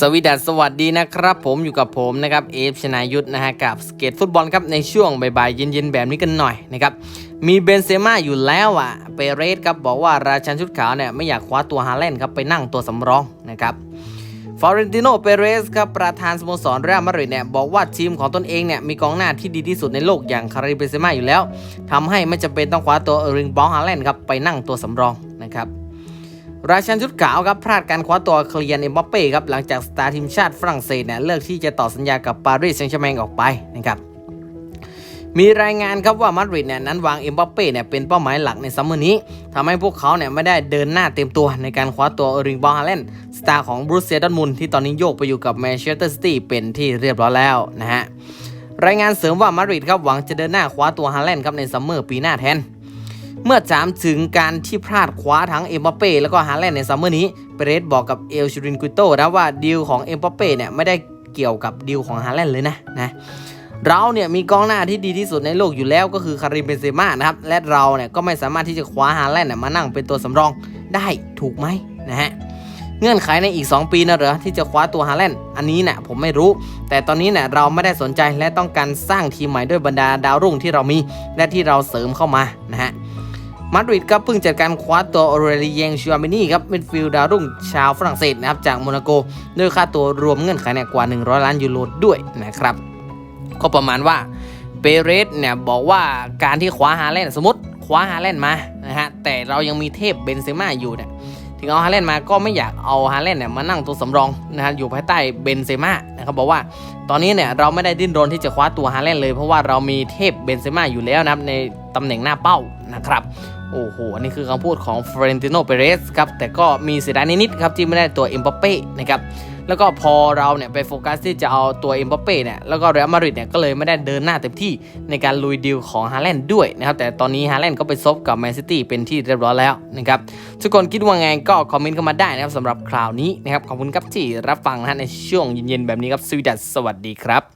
สวีดัสสวัสดีนะครับผมอยู่กับผมนะครับเอฟชนายุทธนะฮะกับสเก็ตฟุตบอลครับในช่วงบ่ายๆเย็นๆ แบบนี้กันหน่อยนะครับมีเบนเซม่าอยู่แล้วอะเปเรสครับบอกว่าราชันชุดขาวเนี่ยไม่อยากคว้าตัวฮาแลนด์ครับไปนั่งตัวสำรองนะครับฟอเรนติโนเปเรสครับประธานสโมสรเรอัลมาดริดเนี่ยบอกว่าทีมของตนเองเนี่ยมีกองหน้าที่ดีที่สุดในโลกอย่างคาริเบนเซม่าอยู่แล้วทำให้ไม่จำเป็นต้องคว้าตัวเออริงบองฮาแลนด์ครับไปนั่งตัวสำรองนะครับ ราชันชุดขาวครับพลาดการคว้าตัวเคลียนเอ็มบัปเป้ครับหลังจากสตาร์ทีมชาติฝรั่งเศสเนี่ยเลิกที่จะต่อสัญญากับปารีสแซงต์แชร์แมงออกไปนะครับมีรายงานครับว่ามาดริดเนี่ยนั้นวางเอ็มบัปเป้เนี่ยเป็นเป้าหมายหลักในซัมเมอร์นี้ทำให้พวกเขาเนี่ยไม่ได้เดินหน้าเต็มตัวในการคว้าตัวเออริงบอลฮาแลนสตาร์ของบรูเซียดอร์ทมุนที่ตอนนี้โยกไปอยู่กับแมนเชสเตอร์ซิตี้เป็นที่เรียบร้อยแล้วนะฮะรายงานเสริมว่ามาดริดครับหวังจะเดินหน้าคว้าตัวฮาแลนด์ครับในซัมเมอร์ปีหน้าแทน เมื่อถามถึงการที่พลาดคว้าทั้งเอ็มบัปเป้แล้วก็ฮาแลนด์ในซัมเมอร์นี้เปเรสบอกกับเอลชูรินกุโตนะว่าดีลของเอ็มบัปเป้เนี่ยไม่ได้เกี่ยวกับดีลของฮาแลนด์เลยนะนะเราเนี่ยมีกองหน้าที่ดีที่สุดในโลกอยู่แล้วก็คือคาริมเบนเซม่านะครับและเราเนี่ยก็ไม่สามารถที่จะคว้าฮาแลนด์เนี่ยมานั่งเป็นตัวสำรองได้ถูกไหมนะฮะเงื่อนไขในอีก 2 ปีนะเหรอที่จะคว้าตัวฮาแลนด์อันนี้เนี่ยผมไม่รู้ แต่ตอนนี้เนี่ยเราไม่ได้สนใจและต้องการสร้างทีมใหม่ด้วยบรรดาดาวรุ่งที่เรามี และที่เราเสริมเข้ามานะฮะ มาดริดก็เพิ่งจัดการคว้าตัวออเรลีเยงชูอามินีครับมิดฟิลด์ดาวรุ่งชาวฝรั่งเศสนะครับจากโมนาโกด้วยค่าตัวรวมเงื่อนไขเนี่ยกว่า 100 ล้านยูโรด้วยนะครับ ก็ประมาณว่าเปเรสเนี่ยบอกว่าการที่คว้าฮาแลนด์สมมติคว้าฮาแลนด์มานะฮะแต่เรายังมีเทพเบนเซม่าอยู่เนี่ยถึงเอาฮาแลนด์มาก็ไม่อยากเอาฮาแลนด์เนี่ยมานั่งตัวสำรองนะฮะอยู่ภายใต้เบนเซม่า นะครับบอกว่า ตอนนี้เนี่ยเราไม่ได้ดิ้นรนที่จะคว้าตัวฮาแลนด์เลย เพราะว่าเรามีเทพเบนเซม่าอยู่แล้วนะครับในตำแหน่งหน้าเป้านะครับโอ้โห อันนี้คือคำพูดของเฟรนติโนเปเรสครับ แต่ก็มีเสียดายนิดๆครับ ที่ไม่ได้ตัวเอ็มบัปเป้นะครับ แล้วก็พอเราเนี่ยไปโฟกัสที่จะเอาตัวเอ็มบัปเป้เนี่ย แล้วก็เรอัลมาดริดเนี่ย ก็เลยไม่ได้เดินหน้าเต็มที่ในการลุยดีลของฮาแลนด์ด้วยนะครับ แต่ตอนนี้ฮาแลนด์ก็ไปซบกับแมนซิตี้เป็นที่เรียบร้อยแล้วนะครับ ทุกคนคิดว่าไงก็คอมเมนต์เข้ามาได้นะครับสำหรับคราวนี้นะครับ ขอบคุณครับที่รับฟังนะในช่วงเย็นๆแบบนี้ครับสวีดัสสวัสดีครับ